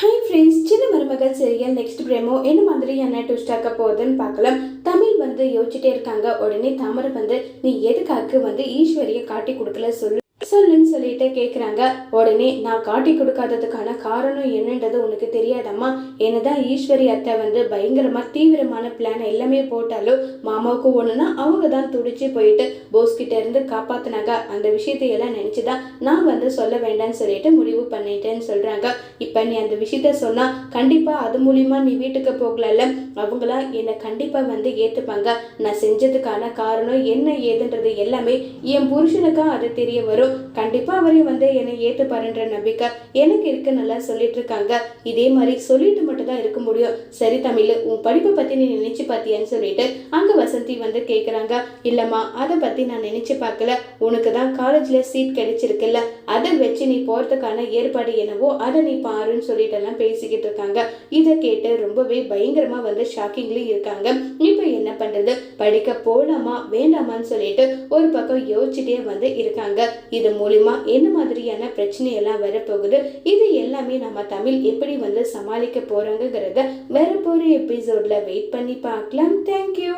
Hi friends சின்ன மருமகள் serial next பிரேமோ என்ன மாதிரியான ட்விஸ்ட் ஆக்க போகுதுன்னு பார்க்கலாம். தமிழ் வந்து யோசிச்சுட்டே இருக்காங்க. உடனே தாமரை வந்து நீ எதுக்காக வந்து ஈஸ்வரியை காட்டி கொடுக்கல? சொல்லு. சொல்லுன்னு சொல்லிட்டு கேட்குறாங்க உடனே நான் காட்டி கொடுக்காததுக்கான காரணம் என்னன்றது உனக்கு தெரியாதம்மா. என்னதான் ஈஸ்வரி அத்தை வந்து பயங்கரமா தீவிரமான பிளான் எல்லாமே போட்டாலும் மாமாவுக்கு ஒன்றுனா அவங்க தான் துடிச்சு போயிட்டு போஸ் கிட்ட இருந்து காப்பாத்தினாங்க. அந்த விஷயத்தை எல்லாம் நினைச்சுதான் நான் வந்து சொல்ல வேண்டாம்னு சொல்லிட்டு முடிவு பண்ணிட்டேன்னு சொல்றாங்க. இப்ப நீ அந்த விஷயத்த சொன்னா கண்டிப்பா அது மூலியமா நீ வீட்டுக்கு போகலல்ல. அவங்களா என்னை கண்டிப்பா வந்து ஏத்துப்பாங்க. நான் செஞ்சதுக்கான காரணம் என்ன ஏதுன்றது எல்லாமே என் புருஷனுக்கா அது தெரிய வரும். கண்டிப்பா அவரையும் வந்து என்னை ஏற்றுப்பாருன்ற நம்பிக்கை எனக்கு இருக்கு நல்லா சொல்லிட்டு இருக்காங்க. இதே மாதிரி சொல்லிட்டு மட்டும் தான் இருக்க முடியும். சரி தமிழ் உன் படிப்பை பத்தி நீ நினைச்சு பார்த்தியான்னு சொல்லிட்டு அங்க வசந்தி வந்து கேட்குறாங்க இல்லம்மா அதை பத்தி நான் நினைச்சு பார்க்கல. உனக்கு தான் காலேஜ்ல சீட் கிடைச்சிருக்குல்ல. அதை வச்சு நீ போறதுக்கான ஏற்பாடு என்னவோ அதை நீ பாருன்னு சொல்லிட்டு எல்லாம் பேசிக்கிட்டு இருக்காங்க. இதை கேட்டு ரொம்பவே பயங்கரமா வந்து ஷாக்கிங்லேயும் இருக்காங்க. இப்போ என்ன பண்றது? படிக்க போலாமா? வேண்டாமான்னு சொல்லிட்டு ஒரு பக்கம் யோசிச்சுட்டே வந்து இருக்காங்க. இது மூலியமா என்ன மாதிரியான பிரச்சனை எல்லாம் வரப்போகுது? இது எல்லாமே நம்ம தமிழ் எப்படி வந்து சமாளிக்க போகிறோங்கிறத வரப்போகிற எபிசோட்ல வெயிட் பண்ணி பார்க்கலாம். தேங்க்யூ